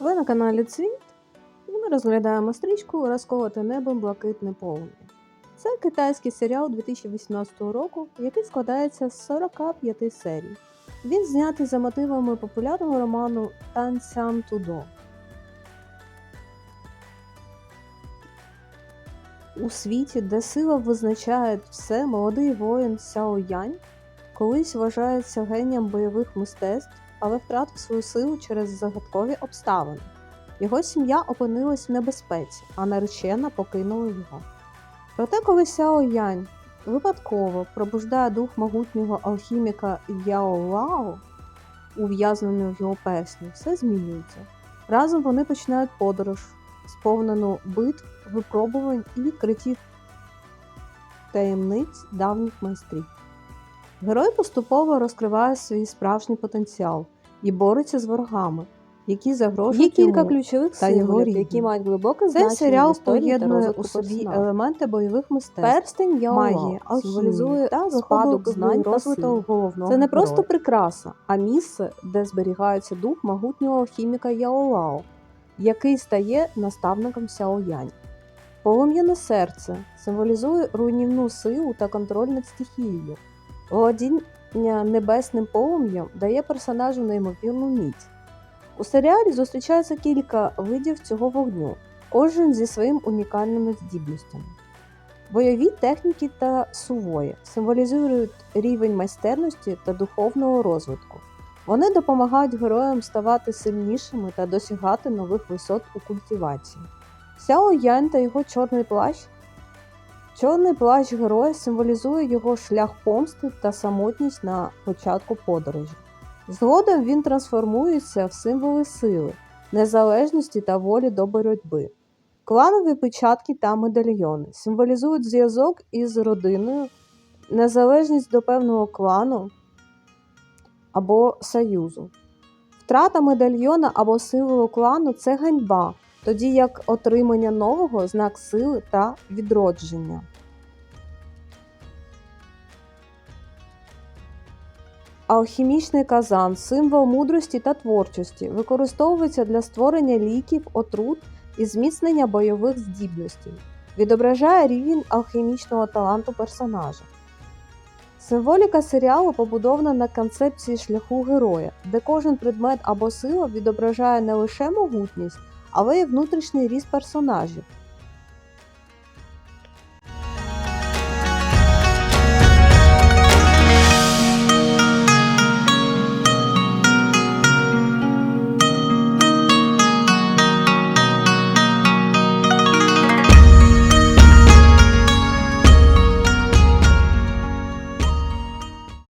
Ви на каналі Цвіт, і ми розглядаємо стрічку Розколоте небом блакитне полум'я. Це китайський серіал 2018 року, який складається з 45 серій. Він знятий за мотивами популярного роману Тан Сян Тудо. У світі, де сила визначає все, молодий воїн Сяо Янь колись вважається генієм бойових мистецтв, але втратив свою силу через загадкові обставини. Його сім'я опинилась в небезпеці, а наречена покинула його. Проте, коли Сяо Янь випадково пробуждає дух могутнього алхіміка Яо Лао, ув'язнений в його персні, все змінюється. Разом вони починають подорож, сповнену битв, випробувань і відкриттів таємниць давніх майстрів. Герой поступово розкриває свій справжній потенціал і бореться з ворогами, які загрожують Є кілька йому ключових та його рідні. які мають глибоке Цей значення в серіал поєднує у собі персонажа. елементи бойових мистецтв, Перстень магії, символізує та спадок знань сили. головного. Це не просто просто прикраса, а місце, де зберігається дух могутнього алхіміка Яолао, який стає наставником Сяо Янь. Полум'яне серце символізує руйнівну силу та контроль над стихією. Володіння небесним полум'ям дає персонажу неймовірну міць. У серіалі зустрічається кілька видів цього вогню, кожен зі своїм унікальними здібностями. Бойові техніки та сувої символізують рівень майстерності та духовного розвитку. Вони допомагають героям ставати сильнішими та досягати нових висот у культивації. Сяо Янь та його чорний плащ. Чорний плащ героя символізує його шлях помсти та самотність на початку подорожі. Згодом він трансформується в символи сили, незалежності та волі до боротьби. Кланові печатки та медальйони символізують зв'язок із родиною, незалежність до певного клану або союзу. Втрата медальйона або символу клану це ганьба, тоді як отримання нового знак сили та відродження. Алхімічний казан символ мудрості та творчості, використовується для створення ліків, отрут і зміцнення бойових здібностей, відображає рівень алхімічного таланту персонажа. Символіка серіалу побудована на концепції шляху героя, де кожен предмет або сила відображає не лише могутність, але й внутрішній ріст персонажів.